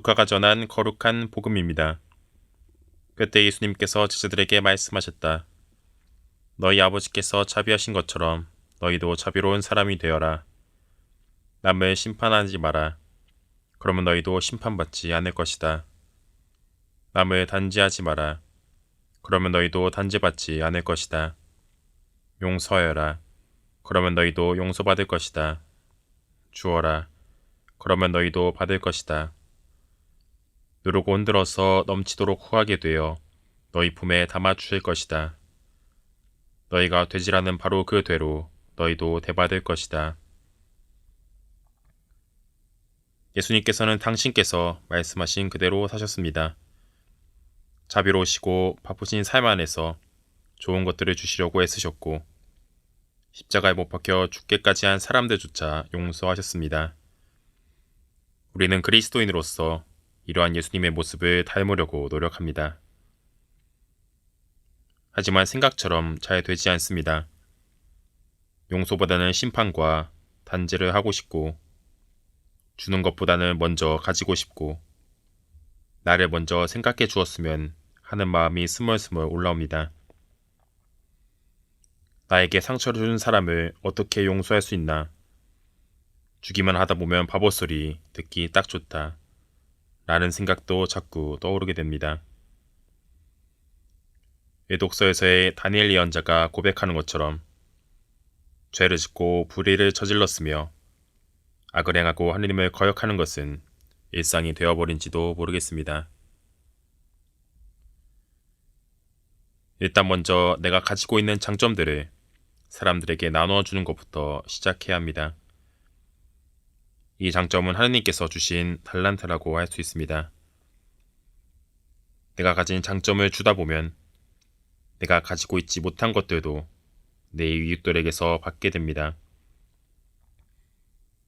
루카가 전한 거룩한 복음입니다. 그때 예수님께서 제자들에게 말씀하셨다. 너희 아버지께서 자비하신 것처럼 너희도 자비로운 사람이 되어라. 남을 심판하지 마라. 그러면 너희도 심판받지 않을 것이다. 남을 단지하지 마라. 그러면 너희도 단지받지 않을 것이다. 용서하여라. 그러면 너희도 용서받을 것이다. 주어라. 그러면 너희도 받을 것이다. 누르고 흔들어서 넘치도록 후하게 되어 너희 품에 담아 주실 것이다. 너희가 되지라는 바로 그 되로 너희도 대받을 것이다. 예수님께서는 당신께서 말씀하신 그대로 사셨습니다. 자비로우시고 바쁘신 삶 안에서 좋은 것들을 주시려고 애쓰셨고 십자가에 못 박혀 죽게까지 한 사람들조차 용서하셨습니다. 우리는 그리스도인으로서 이러한 예수님의 모습을 닮으려고 노력합니다. 하지만 생각처럼 잘 되지 않습니다. 용서보다는 심판과 단죄를 하고 싶고, 주는 것보다는 먼저 가지고 싶고, 나를 먼저 생각해 주었으면 하는 마음이 스멀스멀 올라옵니다. 나에게 상처를 준 사람을 어떻게 용서할 수 있나? 주기만 하다 보면 바보 소리 듣기 딱 좋다. 라는 생각도 자꾸 떠오르게 됩니다. 외독서에서의 다니엘 예언자가 고백하는 것처럼 죄를 짓고 불의를 저질렀으며 악을 행하고 하느님을 거역하는 것은 일상이 되어버린지도 모르겠습니다. 일단 먼저 내가 가지고 있는 장점들을 사람들에게 나누어 주는 것부터 시작해야 합니다. 이 장점은 하느님께서 주신 달란트라고 할 수 있습니다. 내가 가진 장점을 주다 보면 내가 가지고 있지 못한 것들도 내 이웃들에게서 받게 됩니다.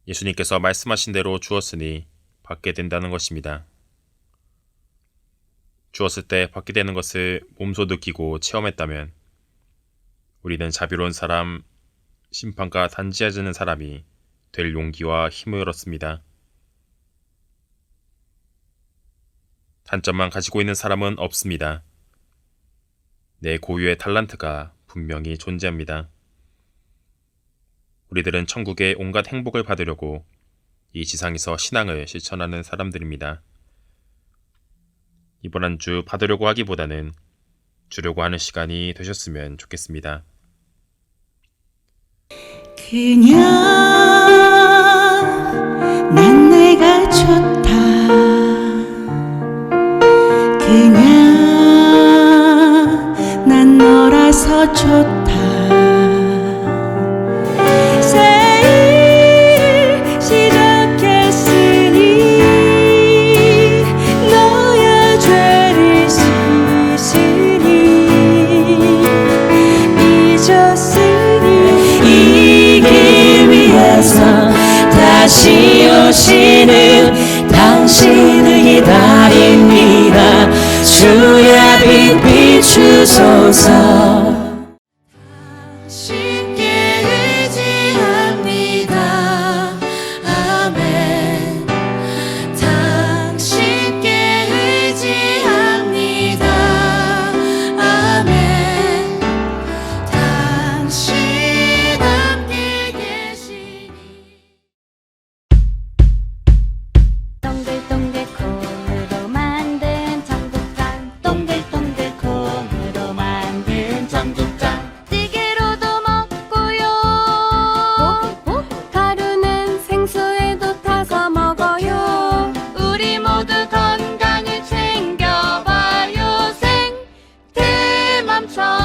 예수님께서 말씀하신 대로 주었으니 받게 된다는 것입니다. 주었을 때 받게 되는 것을 몸소 느끼고 체험했다면 우리는 자비로운 사람, 심판과 단지해지는 사람이 될 용기와 힘을 얻었습니다. 단점만 가지고 있는 사람은 없습니다. 내 고유의 탈란트가 분명히 존재합니다. 우리들은 천국의 온갖 행복을 받으려고 이 지상에서 신앙을 실천하는 사람들입니다. 이번 한 주 받으려고 하기보다는 주려고 하는 시간이 되셨으면 좋겠습니다. 그냥 좋다. 새 일을 시작했으니 너의 죄를 씻으니 잊었으니 이기 위해서 다시 오시는 당신을 기다립니다. 주의 빛 비추소서 control.